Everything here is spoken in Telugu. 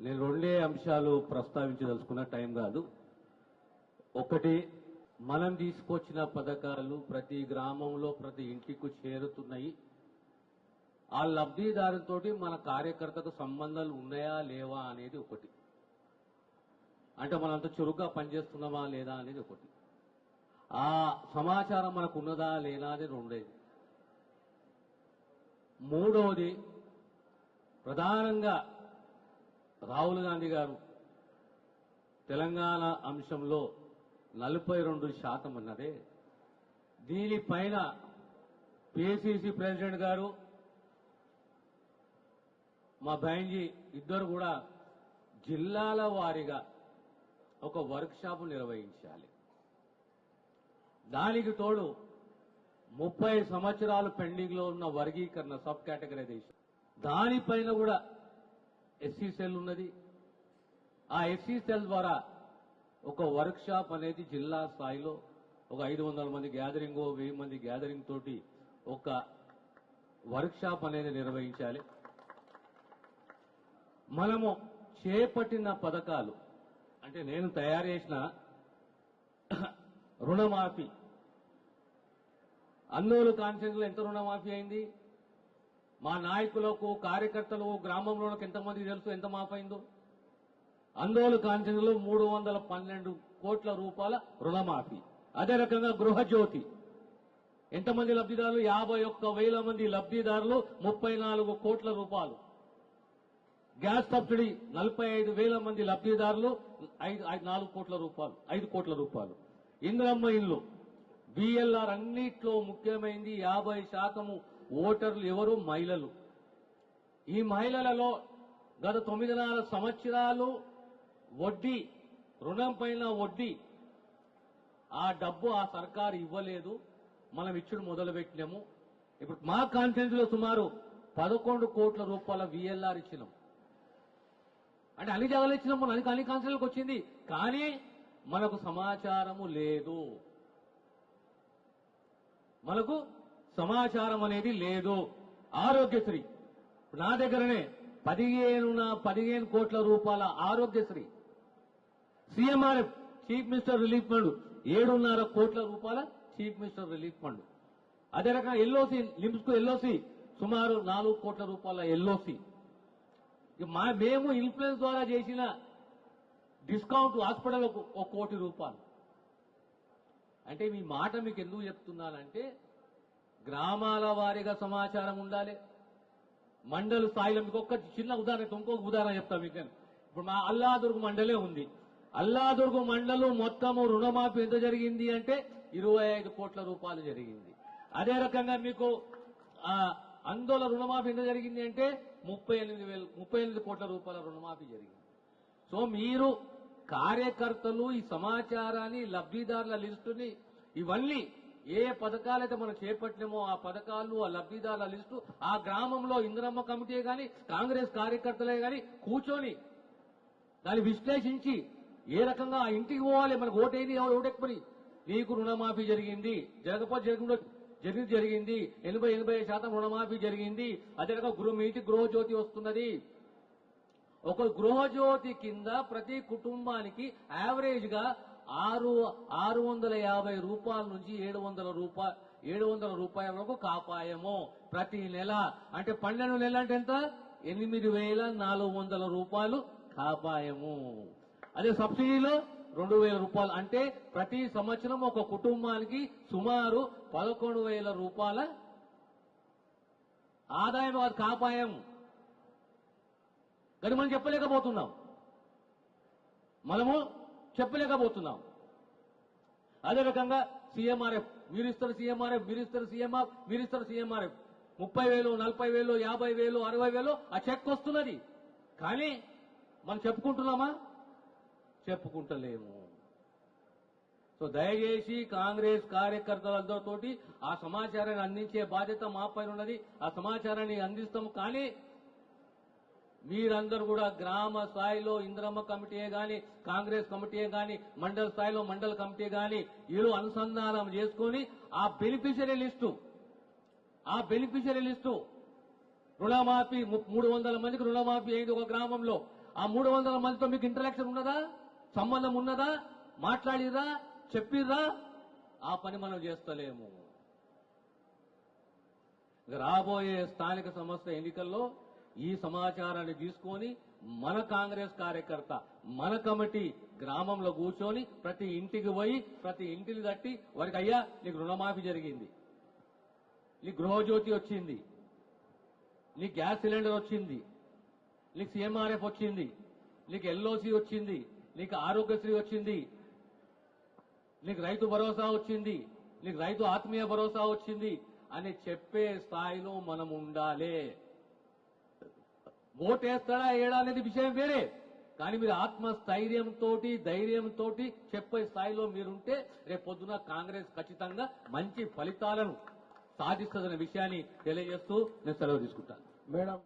నేను రెండే అంశాలు ప్రస్తావించదలుచుకున్న టైం కాదు. ఒకటి మనం తీసుకొచ్చిన పథకాలు ప్రతి గ్రామంలో ప్రతి ఇంటికి చేరుతున్నాయి. ఆ లబ్ధిదారుతోటి మన కార్యకర్తకు సంబంధాలు ఉన్నాయా లేవా అనేది ఒకటి. అంటే మనంత చురుగ్గా పనిచేస్తున్నామా లేదా అనేది ఒకటి. ఆ సమాచారం మనకు ఉన్నదా లేదా అనేది రెండేది. మూడవది ప్రధానంగా రాహుల్ గాంధీ గారు తెలంగాణ అంశంలో నలభై రెండు శాతం ఉన్నదే దీనిపైన పిసిసి ప్రెసిడెంట్ గారు మా బైంజీ ఇద్దరు కూడా జిల్లాల వారీగా ఒక వర్క్ షాప్ నిర్వహించాలి. దానికి తోడు ముప్పై సంవత్సరాలు పెండింగ్లో ఉన్న వర్గీకరణ సబ్ కేటగరైజేషన్. దానిపైన కూడా ఎస్సీ సెల్ ఉన్నది. ఆ ఎస్సీ సెల్ ద్వారా ఒక వర్క్ షాప్ అనేది జిల్లా స్థాయిలో ఒక ఐదు వందల మంది గ్యాదరింగ్ వెయ్యి మంది గ్యాదరింగ్ తోటి ఒక వర్క్ షాప్ అనేది నిర్వహించాలి. మనము చేపట్టిన పథకాలు అంటే నేను తయారు చేసిన రుణమాఫీ. అన్నోలు కాన్ఫరెన్స్లో ఎంత రుణమాఫీ అయింది? మా నాయకులకు కార్యకర్తలు గ్రామంలోకి ఎంతమంది తెలుసు ఎంత మాపైందో అందోళన అందోలు మూడు వందల పన్నెండు కోట్ల రూపాయల రుణమాఫీ. అదే రకంగా గృహజ్యోతి. ఎంతమంది లబ్ధిదారులు? యాభై ఒక్క వేల మంది లబ్ధిదారులు ముప్పై నాలుగు కోట్ల రూపాయలు. గ్యాస్ సబ్సిడీ నలభై ఐదు వేల మంది లబ్ధిదారులు ఐదు ఐదు- నాలుగు కోట్ల రూపాయలు ఐదు కోట్ల రూపాయలు. ఇంద్రమ్మ ఇల్లు. బిఎల్ఆర్ అన్నిట్లో ముఖ్యమైనది యాభై శాతము ఓటర్లు ఎవరు? మహిళలు. ఈ మహిళలలో గత తొమ్మిదిన్నర సంవత్సరాలు వడ్డీ రుణం పైన వడ్డీ. ఆ డబ్బు ఆ సర్కారు ఇవ్వలేదు. మనం ఇచ్చుడు మొదలుపెట్టినాము. ఇప్పుడు మా కాన్ఫరెన్స్లో సుమారు పదకొండు కోట్ల రూపాయల విఎల్ఆర్ ఇచ్చినాం. అంటే అన్ని జాగాలు ఇచ్చినాం మనం అన్ని అన్ని కాన్ఫరెన్స్లకు వచ్చింది. కానీ మనకు సమాచారము లేదు. మనకు సమాచారం అనేది లేదు. ఆరోగ్యశ్రీ. నా దగ్గరనే పదిహేను పదిహేను కోట్ల రూపాయల Aarogyasri. CMRF chief minister relief fund ఏడున్నర కోట్ల రూపాయల చీఫ్ మినిస్టర్ రిలీఫ్ ఫండ్. అదే రకంగా ఎల్ఓసి లిమ్స్కు ఎల్ఓసి సుమారు నాలుగు కోట్ల రూపాయల ఎల్ఓసి. మా మేము ఇన్ఫ్లుయెన్స్ ద్వారా చేసిన డిస్కౌంట్ హాస్పిటల్ ఒక కోటి రూపాయలు. అంటే మీ మాట మీకు ఎందుకు చెప్తున్నానంటే గ్రామాల వారీగా సమాచారం ఉండాలి. మండల స్థాయిలో మీకు ఒక్క చిన్న ఉదాహరణ ఇంకొక ఉదాహరణ చెప్తాను మీకు నేను. ఇప్పుడు మా అల్లాదుర్గు మండలే ఉంది. అల్లాదుర్గు మండలం మొత్తము రుణమాఫీ ఎంత జరిగింది అంటే ఇరవై ఐదు కోట్ల రూపాయలు జరిగింది. అదే రకంగా మీకు ఆ, అందోళన రుణమాఫీ ఎంత జరిగింది అంటే ముప్పై ఎనిమిది వేల ముప్పై ఎనిమిది కోట్ల రూపాయల రుణమాఫీ జరిగింది. సో మీరు కార్యకర్తలు ఈ సమాచారాన్ని లబ్ధిదారుల లిస్టుని ఇవన్నీ ఏ పథకాలైతే మనం చేపట్టినామో ఆ పథకాలు ఆ లబ్ధిదారుల లిస్టు ఆ గ్రామంలో ఇందిరమ్మ కమిటీ గాని కాంగ్రెస్ కార్యకర్తలే గాని కూర్చొని దాన్ని విశ్లేషించి ఏ రకంగా ఆ ఇంటికి పోవాలి మనకు ఓటేది ఓటెక్కుని నీకు రుణమాఫీ జరిగింది జరగకపోతే జరిగిందో జరిగింది జరిగింది ఎనభై ఎనభై శాతం రుణమాఫీ జరిగింది అదే గృహ మీ ఇంటికి గృహజ్యోతి వస్తున్నది. ఒక గృహజ్యోతి కింద ప్రతి కుటుంబానికి యావరేజ్గా ఆరు ఆరు వందల యాభై రూపాయల నుంచి ఏడు వందల రూపాయ ఏడు వందల రూపాయల వరకు కాపాయము. ప్రతి నెల అంటే పన్నెండు నెల అంటే ఎంత? ఎనిమిది వేల నాలుగు వందల రూపాయలు కాపాయము. అదే సబ్సిడీలో రెండు వేల రూపాయలు. అంటే ప్రతి సంవత్సరం ఒక కుటుంబానికి సుమారు పదకొండు వేల రూపాయల ఆదాయం అది కాపాయం కానీ మనం చెప్పలేకపోతున్నాం. మనము చెప్పలేకపోతున్నాం. అదే రకంగా సీఎంఆర్ఎఫ్ మీరు ఇస్తారు సీఎంఆర్ఎఫ్ మీరు ఇస్తారు సీఎంఆర్ మీరు ఇస్తారు సీఎంఆర్ఎఫ్. ముప్పై వేలు నలభై వేలు యాభై వేలు అరవై వేలు ఆ చెక్ వస్తున్నది. కానీ మనం చెప్పుకుంటున్నామా? చెప్పుకుంటలేము. సో దయచేసి కాంగ్రెస్ కార్యకర్తలందరితోటి ఆ సమాచారాన్ని అందించే బాధ్యత మా పైన ఉన్నది. ఆ సమాచారాన్ని అందిస్తాము. కానీ మీరందరూ కూడా గ్రామ స్థాయిలో ఇంద్రమ్మ కమిటీ గాని కాంగ్రెస్ కమిటీ గాని మండల స్థాయిలో మండల కమిటీ గాని వీళ్ళు అనుసంధానం చేసుకొని ఆ బెనిఫిషరీ లిస్టు ఆ బెనిఫిషరీ లిస్టు రుణమాఫీ మూడు వందల మందికి రుణమాఫీ అయింది ఒక గ్రామంలో. ఆ మూడు వందల మందితో మీకు ఇంటరాక్షన్ ఉన్నదా? సంబంధం ఉన్నదా? మాట్లాడిరా? చెప్పిర్రా? ఆ పని మనం చేస్తలేము. రాబోయే స్థానిక సంస్థ ఎన్నికల్లో ఈ సమాచారాన్ని తీసుకొని మన కాంగ్రెస్ కార్యకర్త మన కమిటీ గ్రామంలో కూర్చొని ప్రతి ఇంటికి పోయి ప్రతి ఇంటిని తట్టి వారికి అయ్యా నీకు రుణమాఫీ జరిగింది. నీ గృహజ్యోతి వచ్చింది. నీ గ్యాస్ సిలిండర్ వచ్చింది. నీకు సీఎంఆర్ఎఫ్ వచ్చింది. నీకు ఎల్ఓసి వచ్చింది. నీకు ఆరోగ్యశ్రీ వచ్చింది. నీకు రైతు భరోసా వచ్చింది. నీకు రైతు ఆత్మీయ భరోసా వచ్చింది అని చెప్పే స్థాయిలో మనం ఉండాలి. ఓటేస్తాడా ఏడా అనేది విషయం వేరే. కానీ మీరు ఆత్మస్థైర్యంతో ధైర్యంతో చెప్పే స్థాయిలో మీరుంటే రేపు పొద్దున కాంగ్రెస్ ఖచ్చితంగా మంచి ఫలితాలను సాధిస్తుందనే విషయాన్ని తెలియజేస్తూ నేను సెలవు తీసుకుంటాను. మేడం